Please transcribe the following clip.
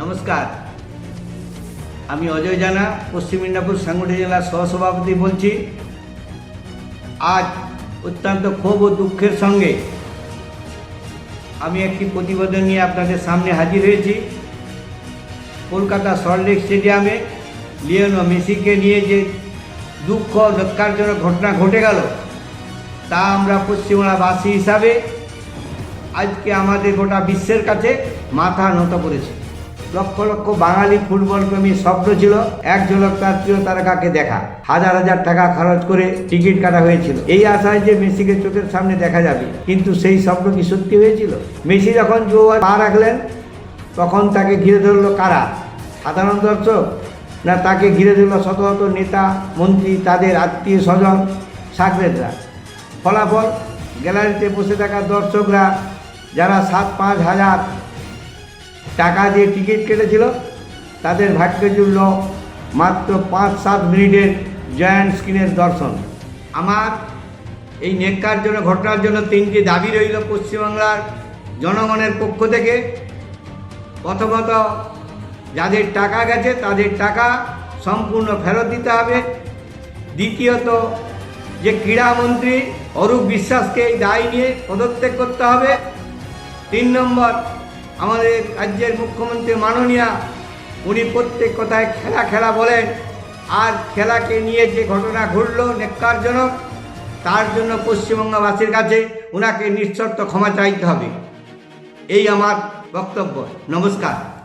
নমস্কার। আমি অজয় জানা, পশ্চিম মেদিনীপুর সাংগঠনিক জেলার সহসভাপতি বলছি। আজ অত্যন্ত ক্ষোভ ও দুঃখের সঙ্গে আমি একটি প্রতিবেদন নিয়ে আপনাদের সামনে হাজির হয়েছি। কলকাতা সল্টলেক স্টেডিয়ামে লিওনো মেসিকে নিয়ে যে দুঃখ ন্যক্কারজনক ঘটনা ঘটে গেল, তা আমরা পশ্চিমবাংলাবাসী হিসাবে আজকে আমাদের গোটা বিশ্বের কাছে মাথা নত করেছে। লক্ষ লক্ষ বাঙালি ফুটবল প্রেমীর স্বপ্ন ছিল, এক ঝলক তার প্রিয় তারকাকে দেখা। হাজার হাজার টাকা খরচ করে টিকিট কাটা হয়েছিল। এই আশায় যে মেসিকে চোখের সামনে দেখা যাবে, কিন্তু সেই স্বপ্ন কি সত্যি হয়েছিল? মেসি যখন জোয়ার পা রাখলেন, তখন তাকে ঘিরে ধরলো কারা? সাধারণ দর্শক? না তাকে ঘিরে ধরলো শত শত নেতা, মন্ত্রী, তাদের আত্মীয় স্বজন সাকরেদরা ফলাফল? গ্যালারিতে বসে থাকা দর্শকরা, যারা সাত পাঁচ হাজার টাকা দিয়ে টিকিট কেটেছিল। তাদের ভাগ্যে জুড়ল মাত্র পাঁচ, সাত মিনিটের জয়েন্ট স্ক্রিনের দর্শন। আমার এই নেককার জন্য ঘটনার জন্য তিনটি দাবি রইল পশ্চিমবাংলার জনগণের পক্ষ থেকে। প্রথমত, যাদের টাকা গেছে তাদের টাকা সম্পূর্ণ ফেরত দিতে হবে। দ্বিতীয়ত, যে ক্রীড়ামন্ত্রী অরূপ বিশ্বাসকে এই দায় নিয়ে পদত্যাগ করতে হবে। তিন নম্বর আমাদের রাজ্যের মুখ্যমন্ত্রী মাননীয়া, উনি প্রত্যেক কথায় খেলা খেলা বলেন। আর খেলাকে নিয়ে যে ঘটনা ঘটল নেককারজনক, তার জন্য পশ্চিমবঙ্গবাসীর কাছে ওনাকে নিঃশর্ত ক্ষমা চাইতে হবে। এই আমার বক্তব্য। নমস্কার।